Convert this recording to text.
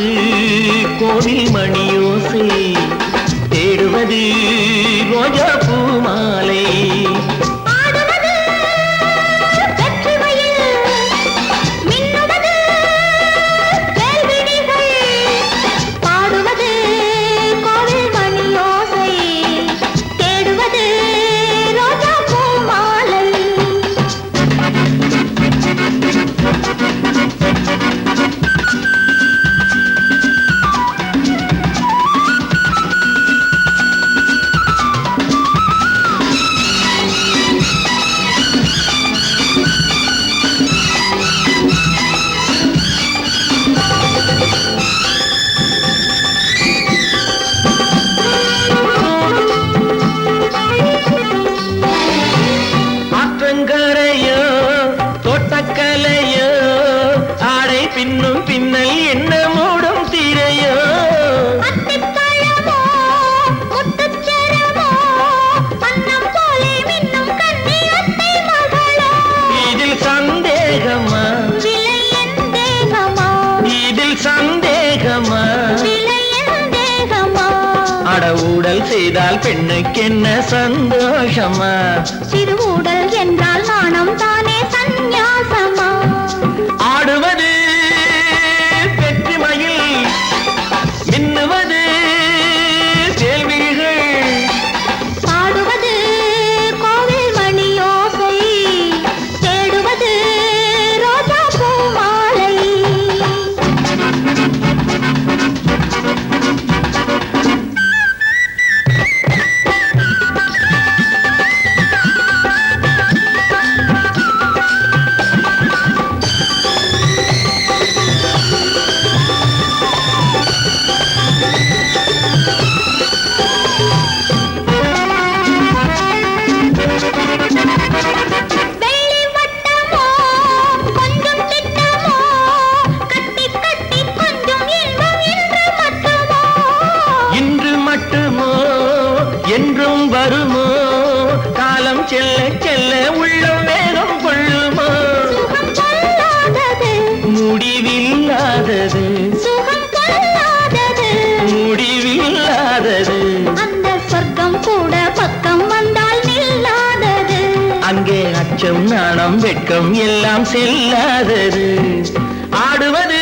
தேடுவது கோவில் மணியோசை தேடுவது ரோஜா பூ மாலை. பின்னும் பின்னல் என்ன மூடும் திரையோ? இதில் சந்தேகமா? இதில் சந்தேகமா? அட ஊடல் செய்தால் பெண்ணுக்கென்ன சந்தோஷமா? சிறு ஊடல் செல்ல செல்ல உள்ளம் வேகம் கொள்ளுமோ? முடிவில்லாதது. முடிவில்லாதது. அந்த சொர்க்கம் கூட பக்கம் வந்தால் நில்லாதது. அங்கே அச்சம் நாணம் வெட்கம் எல்லாம் செல்லாதது. ஆடுவது